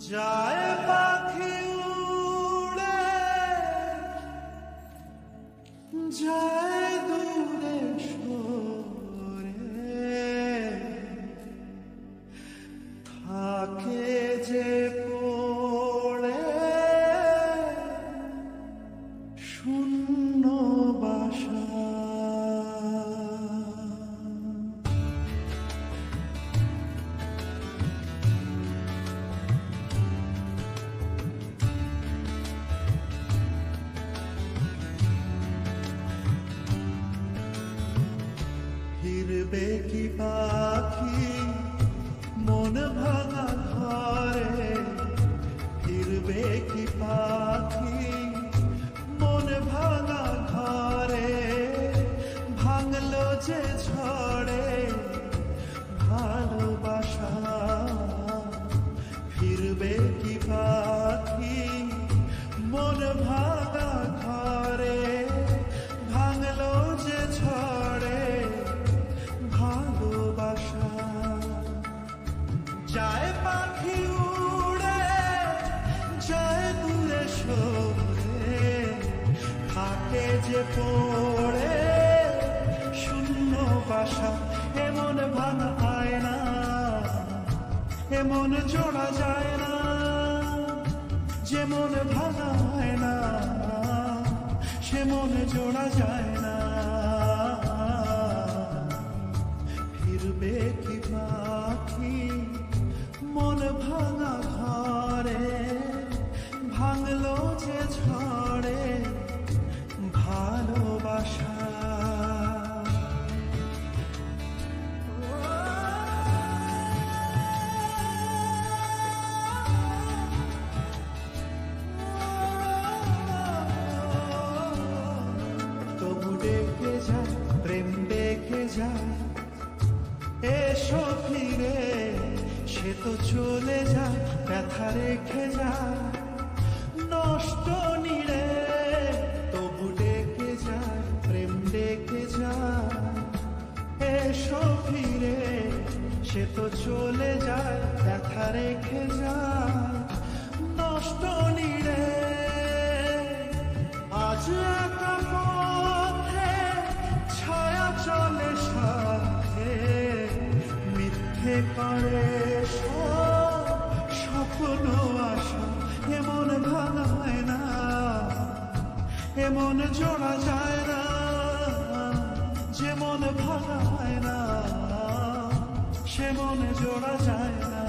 যায় পাখি উড়ে যায় ফিরবে কি পাখি মন ভাঙা থাকে যে পড়ে, শূন্য বাসা এমন ভাঙা পায় না, এমন জোড়া যায় না, যেমন ভাঙা হয় না সে মনে জোড়া যায় না। ফিরবে কি পাখি এসো ফিরে, সে তো চলে যায় ব্যথা রেখে যায় নষ্ট নিড়ে তবু ডেকে যায় প্রেম ডেকে যায় এসো ফিরে, সে তো চলে যায়, ব্যথা রেখে যায় নষ্ট নিড়ে মিথ্যে করে সব স্বপ্ন আশা, এমন ভাঙা হয় না, এমন জোড়া যায় না, যেমন ভাঙা হয় না সে মনে জোড়া যায় না।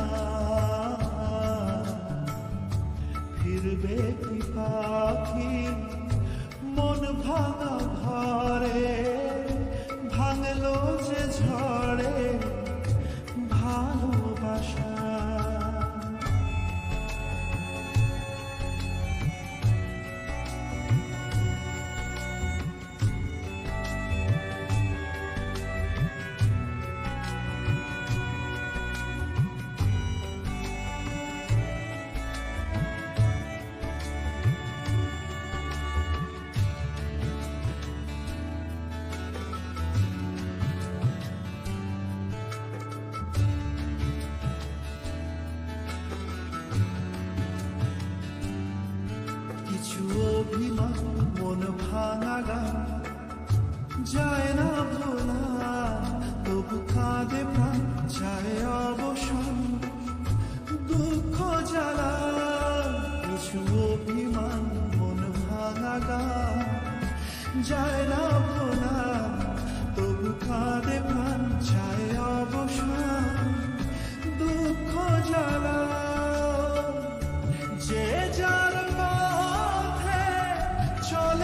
ফিরবে কি পাখি? মন ভাঙা ঘরে কিছু অভিমান মন ভাঙা গান যায় না ভোলা, তবু কাঁদে প্রাণ, যায় অবসর। দুঃখ জ্বালা, কিছু অভিমান মন ভাঙা গান যায় না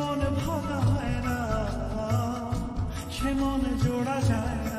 মনে ভাঙা হয় না সে মনে জোড়া যায়।